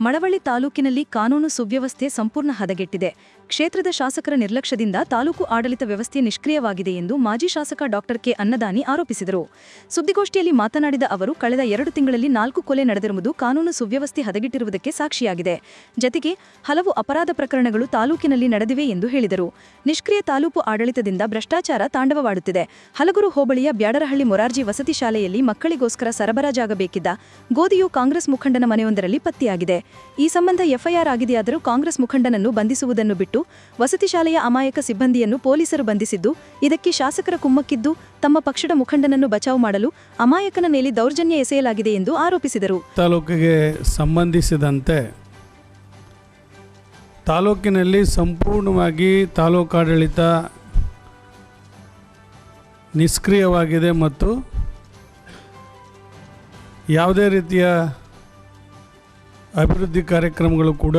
ಮಳವಳ್ಳಿ ತಾಲೂಕಿನಲ್ಲಿ ಕಾನೂನು ಸುವ್ಯವಸ್ಥೆ ಸಂಪೂರ್ಣ ಹದಗೆಟ್ಟಿದೆ. ಕ್ಷೇತ್ರದ ಶಾಸಕರ ನಿರ್ಲಕ್ಷ್ಯದಿಂದ ತಾಲೂಕು ಆಡಳಿತ ವ್ಯವಸ್ಥೆ ನಿಷ್ಕ್ರಿಯವಾಗಿದೆ ಎಂದು ಮಾಜಿ ಶಾಸಕ ಡಾಕ್ಟರ್ ಕೆ ಅನ್ನದಾನಿ ಆರೋಪಿಸಿದರು. ಸುದ್ದಿಗೋಷ್ಠಿಯಲ್ಲಿ ಮಾತನಾಡಿದ ಅವರು, ಕಳೆದ ಎರಡು ತಿಂಗಳಲ್ಲಿ ನಾಲ್ಕು ಕೊಲೆ ನಡೆದಿರುವುದು ಕಾನೂನು ಸುವ್ಯವಸ್ಥೆ ಹದಗೆಟ್ಟಿರುವುದಕ್ಕೆ ಸಾಕ್ಷಿಯಾಗಿದೆ. ಜತೆಗೆ ಹಲವು ಅಪರಾಧ ಪ್ರಕರಣಗಳು ತಾಲೂಕಿನಲ್ಲಿ ನಡೆದಿವೆ ಎಂದು ಹೇಳಿದರು. ನಿಷ್ಕ್ರಿಯ ತಾಲೂಕು ಆಡಳಿತದಿಂದ ಭ್ರಷ್ಟಾಚಾರ ತಾಂಡವವಾಡುತ್ತಿದೆ. ಹಲಗೂರು ಹೋಬಳಿಯ ಬ್ಯಾಡರಹಳ್ಳಿ ಮೊರಾರ್ಜಿ ವಸತಿ ಶಾಲೆಯಲ್ಲಿ ಮಕ್ಕಳಿಗೋಸ್ಕರ ಸರಬರಾಜಾಗಬೇಕಿದ್ದ ಗೋಧಿಯು ಕಾಂಗ್ರೆಸ್ ಮುಖಂಡನ ಮನೆಯೊಂದರಲ್ಲಿ ಪತ್ತೆಯಾಗಿದೆ. ಈ ಸಂಬಂಧ ಎಫ್ಐಆರ್ ಆಗಿದೆಯಾದರೂ ಕಾಂಗ್ರೆಸ್ ಮುಖಂಡನನ್ನು ಬಂಧಿಸುವುದನ್ನು ಬಿಟ್ಟು ವಸತಿ ಶಾಲೆಯ ಅಮಾಯಕ ಸಿಬ್ಬಂದಿಯನ್ನು ಪೊಲೀಸರು ಬಂಧಿಸಿದ್ದು, ಇದಕ್ಕೆ ಶಾಸಕರ ಕುಮ್ಮಕ್ಕಿದ್ದು ತಮ್ಮ ಪಕ್ಷದ ಮುಖಂಡನನ್ನು ಬಚಾವು ಮಾಡಲು ಅಮಾಯಕನ ಮೇಲೆ ದೌರ್ಜನ್ಯ ಎಸೆಯಲಾಗಿದೆ ಎಂದು ಆರೋಪಿಸಿದರು. ತಾಲೂಕಿಗೆ ಸಂಬಂಧಿಸಿದಂತೆ ತಾಲೂಕಿನಲ್ಲಿ ಸಂಪೂರ್ಣವಾಗಿ ತಾಲೂಕಾಡಳಿತ ನಿಷ್ಕ್ರಿಯವಾಗಿದೆ ಮತ್ತು ಯಾವುದೇ ರೀತಿಯ ಅಭಿವೃದ್ಧಿ ಕಾರ್ಯಕ್ರಮಗಳು ಕೂಡ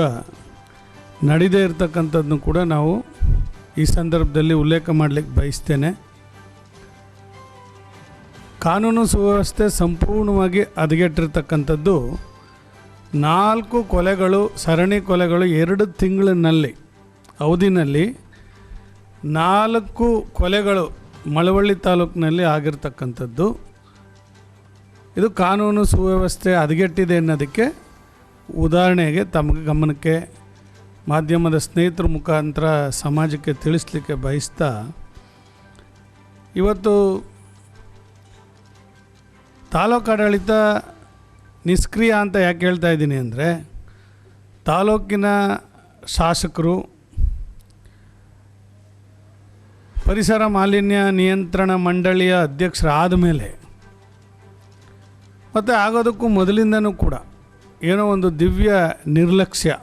ನಡೀದೇ ಇರತಕ್ಕಂಥದ್ದನ್ನು ಕೂಡ ನಾವು ಈ ಸಂದರ್ಭದಲ್ಲಿ ಉಲ್ಲೇಖ ಮಾಡಲಿಕ್ಕೆ ಬಯಸ್ತೇನೆ. ಕಾನೂನು ಸುವ್ಯವಸ್ಥೆ ಸಂಪೂರ್ಣವಾಗಿ ಹದಗೆಟ್ಟಿರ್ತಕ್ಕಂಥದ್ದು ನಾಲ್ಕು ಕೊಲೆಗಳು, ಸರಣಿ ಕೊಲೆಗಳು ಎರಡು ತಿಂಗಳಿನಲ್ಲಿ, ಅವಧಿನಲ್ಲಿ ನಾಲ್ಕು ಕೊಲೆಗಳು ಮಳವಳ್ಳಿ ತಾಲೂಕಿನಲ್ಲಿ ಆಗಿರ್ತಕ್ಕಂಥದ್ದು. ಇದು ಕಾನೂನು ಸುವ್ಯವಸ್ಥೆ ಹದಗೆಟ್ಟಿದೆ ಅನ್ನೋದಕ್ಕೆ ಉದಾಹರಣೆಗೆ ತಮಗೆ ಗಮನಕ್ಕೆ ಮಾಧ್ಯಮದ ಸ್ನೇಹಿತರ ಮುಖಾಂತರ ಸಮಾಜಕ್ಕೆ ತಿಳಿಸ್ಲಿಕ್ಕೆ ಬಯಸ್ತಾ, ಇವತ್ತು ತಾಲೂಕಾಡಳಿತ ನಿಷ್ಕ್ರಿಯ ಅಂತ ಯಾಕೆ ಹೇಳ್ತಾ ಇದ್ದೀನಿ ಅಂದರೆ, ತಾಲೂಕಿನ ಶಾಸಕರು ಪರಿಸರ ಮಾಲಿನ್ಯ ನಿಯಂತ್ರಣ ಮಂಡಳಿಯ ಅಧ್ಯಕ್ಷರಾದ ಮೇಲೆ ಮತ್ತು ಆಗೋದಕ್ಕೂ ಮೊದಲಿಂದನೂ ಕೂಡ ಏನೋ ಒಂದು ದಿವ್ಯ ನಿರ್ಲಕ್ಷ್ಯ.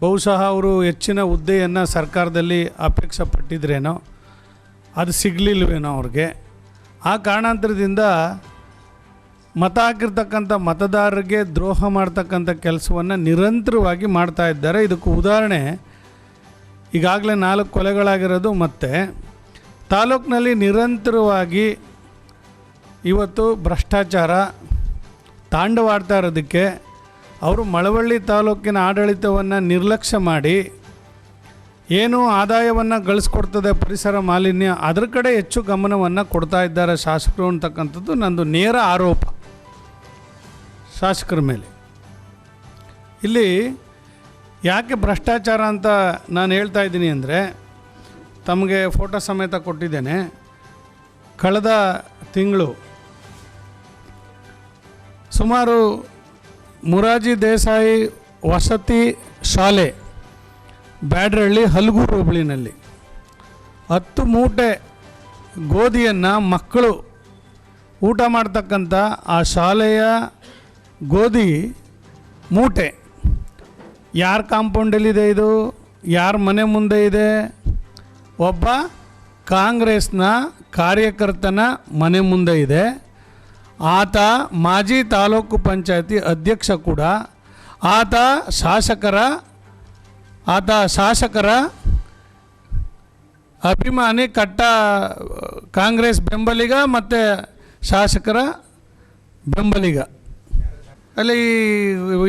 ಬಹುಶಃ ಅವರು ಹೆಚ್ಚಿನ ಹುದ್ದೆಯನ್ನು ಸರ್ಕಾರದಲ್ಲಿ ಅಪೇಕ್ಷೆ ಪಟ್ಟಿದ್ರೇನೋ ಅದು ಸಿಗಲಿಲ್ವೇನೋ ಅವ್ರಿಗೆ. ಆ ಕಾರಣಾಂತರದಿಂದ ಮತ ಹಾಕಿರ್ತಕ್ಕಂಥ ಮತದಾರರಿಗೆ ದ್ರೋಹ ಮಾಡ್ತಕ್ಕಂಥ ಕೆಲಸವನ್ನು ನಿರಂತರವಾಗಿ ಮಾಡ್ತಾ ಇದ್ದಾರೆ. ಇದಕ್ಕೆ ಉದಾಹರಣೆ, ಈಗಾಗಲೇ ನಾಲ್ಕು ಕೊಲೆಗಳಾಗಿರೋದು ಮತ್ತು. ತಾಲೂಕಿನಲ್ಲಿ ನಿರಂತರವಾಗಿ ಇವತ್ತು ಭ್ರಷ್ಟಾಚಾರ ತಾಂಡವಾಡ್ತಾ ಇರೋದಕ್ಕೆ ಅವರು ಮಳವಳ್ಳಿ ತಾಲೂಕಿನ ಆಡಳಿತವನ್ನು ನಿರ್ಲಕ್ಷ್ಯ ಮಾಡಿ ಏನು ಆದಾಯವನ್ನು ಗಳಿಸ್ಕೊಡ್ತದೆ ಪರಿಸರ ಮಾಲಿನ್ಯ, ಅದರ ಕಡೆ ಹೆಚ್ಚು ಗಮನವನ್ನು ಕೊಡ್ತಾ ಇದ್ದಾರೆ ಶಾಸಕರು ಅಂತಕ್ಕಂಥದ್ದು ನಂದು ನೇರ ಆರೋಪ ಶಾಸಕರ ಮೇಲೆ. ಇಲ್ಲಿ ಯಾಕೆ ಭ್ರಷ್ಟಾಚಾರ ಅಂತ ನಾನು ಹೇಳ್ತಾ ಇದ್ದೀನಿ ಅಂದರೆ, ತಮಗೆ ಫೋಟೋ ಸಮೇತ ಕೊಟ್ಟಿದ್ದೇನೆ. ಕಳೆದ ತಿಂಗಳು ಸುಮಾರು ಮುರಾಜಿ ದೇಸಾಯಿ ವಸತಿ ಶಾಲೆ ಬ್ಯಾಡ್ರಳ್ಳಿ ಹಲಗೂರು ಹೋಬಳಿನಲ್ಲಿ. ಹತ್ತು ಮೂಟೆ ಗೋಧಿಯನ್ನು ಮಕ್ಕಳು ಊಟ ಮಾಡ್ತಕ್ಕಂಥ ಆ ಶಾಲೆಯ ಗೋಧಿ ಮೂಟೆ. ಯಾರ ಕಾಂಪೌಂಡಲ್ಲಿದೆ ಇದು? ಯಾರ ಮನೆ ಮುಂದೆ ಇದೆ? ಒಬ್ಬ ಕಾಂಗ್ರೆಸ್ನ ಕಾರ್ಯಕರ್ತನ ಮನೆ ಮುಂದೆ ಇದೆ. ಆತ ಮಾಜಿ ತಾಲೂಕು ಪಂಚಾಯತಿ ಅಧ್ಯಕ್ಷ ಕೂಡ, ಆತ ಶಾಸಕರ ಆತ ಶಾಸಕರ ಅಭಿಮಾನಿ ಕಟ್ಟ, ಕಾಂಗ್ರೆಸ್ ಬೆಂಬಲಿಗ ಮತ್ತು ಶಾಸಕರ ಬೆಂಬಲಿಗ. ಅಲ್ಲಿ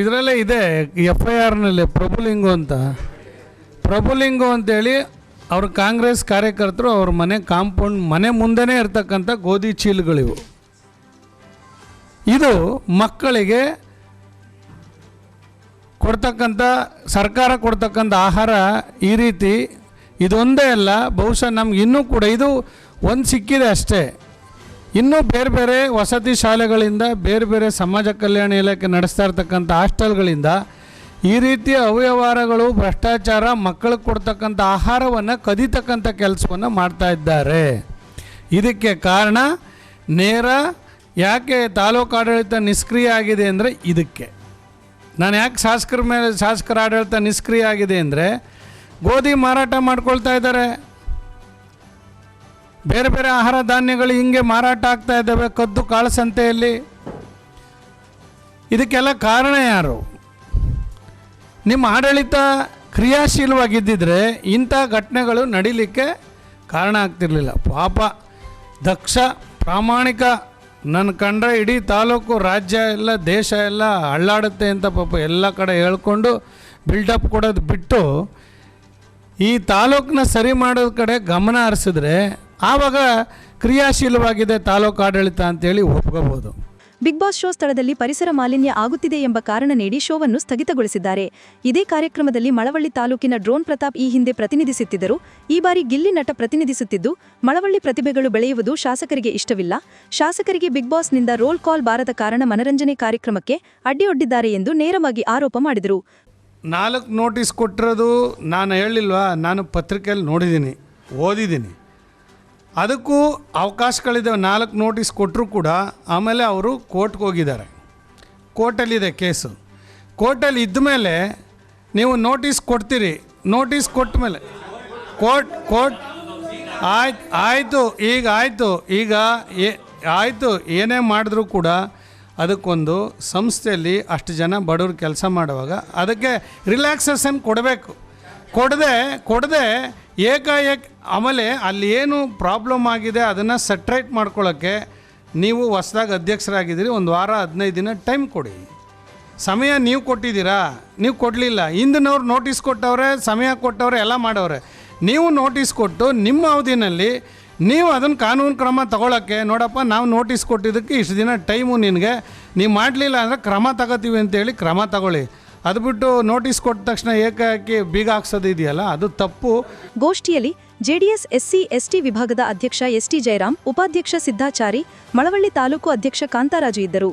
ಇದರಲ್ಲೇ ಇದೆ ಎಫ್ ಐ ಆರ್ನಲ್ಲಿ ಪ್ರಭುಲಿಂಗು ಅಂತ. ಪ್ರಭುಲಿಂಗು ಅಂತೇಳಿ ಅವ್ರ ಕಾಂಗ್ರೆಸ್ ಕಾರ್ಯಕರ್ತರು ಅವ್ರ ಮನೆ ಕಾಂಪೌಂಡ್ ಮನೆ ಮುಂದೆನೇ ಇರ್ತಕ್ಕಂಥ ಗೋಧಿ ಚೀಲಗಳಿವು. ಇದು ಮಕ್ಕಳಿಗೆ ಕೊಡ್ತಕ್ಕಂಥ, ಸರ್ಕಾರ ಕೊಡ್ತಕ್ಕಂಥ ಆಹಾರ ಈ ರೀತಿ ಇದೊಂದೇ ಅಲ್ಲ, ಬಹುಶಃ ನಮ್ಗೆ ಇನ್ನೂ ಕೂಡ ಇದು ಒಂದು ಸಿಕ್ಕಿದೆ ಅಷ್ಟೇ. ಇನ್ನೂ ಬೇರೆ ಬೇರೆ ವಸತಿ ಶಾಲೆಗಳಿಂದ, ಬೇರೆ ಬೇರೆ ಸಮಾಜ ಕಲ್ಯಾಣ ಇಲಾಖೆ ನಡೆಸ್ತಾ ಇರ್ತಕ್ಕಂಥ ಹಾಸ್ಟೆಲ್ಗಳಿಂದ ಈ ರೀತಿಯ ಅವ್ಯವಹಾರಗಳು, ಭ್ರಷ್ಟಾಚಾರ, ಮಕ್ಕಳಿಗೆ ಕೊಡ್ತಕ್ಕಂಥ ಆಹಾರವನ್ನು ಕದಿತಕ್ಕಂಥ ಕೆಲಸವನ್ನು ಮಾಡ್ತಾ ಇದ್ದಾರೆ. ಇದಕ್ಕೆ ಕಾರಣ ನೇರ ಯಾಕೆ ತಾಲೂಕು ಆಡಳಿತ ನಿಷ್ಕ್ರಿಯ ಆಗಿದೆ ಅಂದರೆ ಇದಕ್ಕೆ. ನಾನು ಯಾಕೆ ಶಾಸಕರ ಮೇಲೆ, ಶಾಸಕರ ಆಡಳಿತ ನಿಷ್ಕ್ರಿಯ ಆಗಿದೆ ಅಂದರೆ ಗೋಧಿ ಮಾರಾಟ ಮಾಡ್ಕೊಳ್ತಾ ಇದ್ದಾರೆ. ಬೇರೆ ಬೇರೆ ಆಹಾರ ಧಾನ್ಯಗಳು ಹಿಂಗೆ ಮಾರಾಟ ಆಗ್ತಾ ಇದ್ದಾವೆ ಕದ್ದು ಕಾಳಸಂತೆಯಲ್ಲಿ ಇದಕ್ಕೆಲ್ಲ ಕಾರಣ ಯಾರು? ನಿಮ್ಮ ಆಡಳಿತ ಕ್ರಿಯಾಶೀಲವಾಗಿದ್ದಿದ್ರೆ ಇಂಥ ಘಟನೆಗಳು ನಡೀಲಿಕ್ಕೆ ಕಾರಣ ಆಗ್ತಿರಲಿಲ್ಲ. ಪಾಪ ದಕ್ಷ ಪ್ರಾಮಾಣಿಕ ನನ್ನ ಕಂಡ್ರೆ ಇಡೀ ತಾಲೂಕು ರಾಜ್ಯ ಎಲ್ಲ, ದೇಶ ಎಲ್ಲ ಅಳ್ಳಾಡುತ್ತೆ ಅಂತ ಪಾಪ ಎಲ್ಲ ಕಡೆ ಹೇಳ್ಕೊಂಡು ಬಿಲ್ಡಪ್ ಕೊಡೋದು ಬಿಟ್ಟು ಈ ತಾಲೂಕನ್ನ ಸರಿ ಮಾಡೋದ ಕಡೆ ಗಮನ ಹರಿಸಿದ್ರೆ ಆವಾಗ ಕ್ರಿಯಾಶೀಲವಾಗಿದೆ ತಾಲೂಕು ಆಡಳಿತ ಅಂತೇಳಿ ಒಪ್ಕೋಬೋದು. ಬಿಗ್ ಬಾಸ್ ಶೋ ಸ್ಥಳದಲ್ಲಿ ಪರಿಸರ ಮಾಲಿನ್ಯ ಆಗುತ್ತಿದೆ ಎಂಬ ಕಾರಣ ನೀಡಿ ಶೋವನ್ನು ಸ್ಥಗಿತಗೊಳಿಸಿದ್ದಾರೆ. ಇದೇ ಕಾರ್ಯಕ್ರಮದಲ್ಲಿ ಮಳವಳ್ಳಿ ತಾಲೂಕಿನ ಡ್ರೋನ್ ಪ್ರತಾಪ್ ಈ ಹಿಂದೆ ಪ್ರತಿನಿಧಿಸುತ್ತಿದ್ದರು. ಈ ಬಾರಿ ಗಿಲ್ಲಿ ನಟ ಪ್ರತಿನಿಧಿಸುತ್ತಿದ್ದು, ಮಳವಳ್ಳಿ ಪ್ರತಿಭೆಗಳು ಬೆಳೆಯುವುದು ಶಾಸಕರಿಗೆ ಇಷ್ಟವಿಲ್ಲ. ಶಾಸಕರಿಗೆ ಬಿಗ್ ಬಾಸ್ನಿಂದ ರೋಲ್ ಕಾಲ್ ಬಾರದ ಕಾರಣ ಮನರಂಜನೆ ಕಾರ್ಯಕ್ರಮಕ್ಕೆ ಅಡ್ಡಿಯೊಡ್ಡಿದ್ದಾರೆ ಎಂದು ನೇರವಾಗಿ ಆರೋಪ ಮಾಡಿದರು. ನಾಲ್ಕು ನೋಟಿಸ್ ಕೊಟ್ಟಿರೋದು ನಾನು ಹೇಳಿಲ್ವಾ? ನಾನು ಪತ್ರಿಕೆಯಲ್ಲಿ ನೋಡಿದ್ದೀನಿ, ಓದಿದ್ದೀನಿ. ಅದಕ್ಕೂ ಅವಕಾಶಗಳಿದ್ದಾವೆ ನಾಲ್ಕು ನೋಟಿಸ್ ಕೊಟ್ಟರು ಕೂಡ ಆಮೇಲೆ ಅವರು ಕೋರ್ಟ್ಗೆ ಹೋಗಿದ್ದಾರೆ. ಕೋರ್ಟಲ್ಲಿದೆ ಕೇಸು. ಕೋರ್ಟಲ್ಲಿ ಇದ್ದ ಮೇಲೆ ನೀವು ನೋಟಿಸ್ ಕೊಡ್ತೀರಿ. ನೋಟಿಸ್ ಕೊಟ್ಟ ಮೇಲೆ. ಕೋರ್ಟ್ ಕೋರ್ಟ್ ಆಯ್ತು ಆಯಿತು, ಈಗ ಆಯಿತು, ಈಗ ಏ ಆಯಿತು, ಏನೇ ಮಾಡಿದ್ರೂ ಕೂಡ ಅದಕ್ಕೊಂದು ಸಂಸ್ಥೆಯಲ್ಲಿ ಅಷ್ಟು ಜನ ಬಡವ್ರು ಕೆಲಸ ಮಾಡುವಾಗ ಅದಕ್ಕೆ ರಿಲ್ಯಾಕ್ಸೇಷನ್ ಕೊಡಬೇಕು. ಕೊಡದೆ ಕೊಡದೆ ಏಕಾಏಕ ಆಮೇಲೆ ಅಲ್ಲಿ ಏನು ಪ್ರಾಬ್ಲಮ್ ಆಗಿದೆ ಅದನ್ನು ಸೆಟ್ರೈಟ್ ಮಾಡ್ಕೊಳ್ಳೋಕ್ಕೆ ನೀವು ಹೊಸ್ದಾಗಿ ಅಧ್ಯಕ್ಷರಾಗಿದ್ದೀರಿ. ಒಂದು ವಾರ, ಹದಿನೈದು ದಿನ ಟೈಮ್ ಕೊಡಿ. ಸಮಯ ನೀವು ಕೊಟ್ಟಿದ್ದೀರಾ? ನೀವು ಕೊಡಲಿಲ್ಲ. ಹಿಂದಿನವ್ರು ನೋಟಿಸ್ ಕೊಟ್ಟವ್ರೆ, ಸಮಯ ಕೊಟ್ಟವ್ರೆ, ಎಲ್ಲ ಮಾಡವ್ರೆ. ನೀವು ನೋಟಿಸ್ ಕೊಟ್ಟು ನಿಮ್ಮ ಅವಧಿನಲ್ಲಿ ನೀವು ಅದನ್ನು ಕಾನೂನು ಕ್ರಮ ತಗೊಳ್ಳೋಕ್ಕೆ ನೋಡಪ್ಪ, ನಾವು ನೋಟಿಸ್ ಕೊಟ್ಟಿದ್ದಕ್ಕೆ ಇಷ್ಟು ದಿನ ಟೈಮು ನಿನಗೆ. ನೀವು ಮಾಡಲಿಲ್ಲ ಅಂದರೆ ಕ್ರಮ ತಗೋತೀವಿ ಅಂತೇಳಿ ಕ್ರಮ ತಗೊಳ್ಳಿ. ಅದು ಬಿಟ್ಟು ನೋಟಿಸ್ ಕೊಟ್ಟ ತಕ್ಷಣ ಏಕಾಏಕಿ ಬೀಗ ಹಾಕ್ಸೋದು ಇದೆಯಲ್ಲ, ಅದು ತಪ್ಪು. ಗೋಷ್ಠಿಯಲ್ಲಿ ಜೆಡಿಎಸ್, ಎಸ್ಸಿ, ಎಸ್ಟಿ ವಿಭಾಗದ ಅಧ್ಯಕ್ಷ ಎಸ್ಟಿ ಜಯರಾಮ್, ಉಪಾಧ್ಯಕ್ಷ ಸಿದ್ದಾಚಾರಿ ಮಳವಳ್ಳಿ ತಾಲೂಕು ಅಧ್ಯಕ್ಷ ಕಾಂತಾರಾಜು ಇದ್ದರು.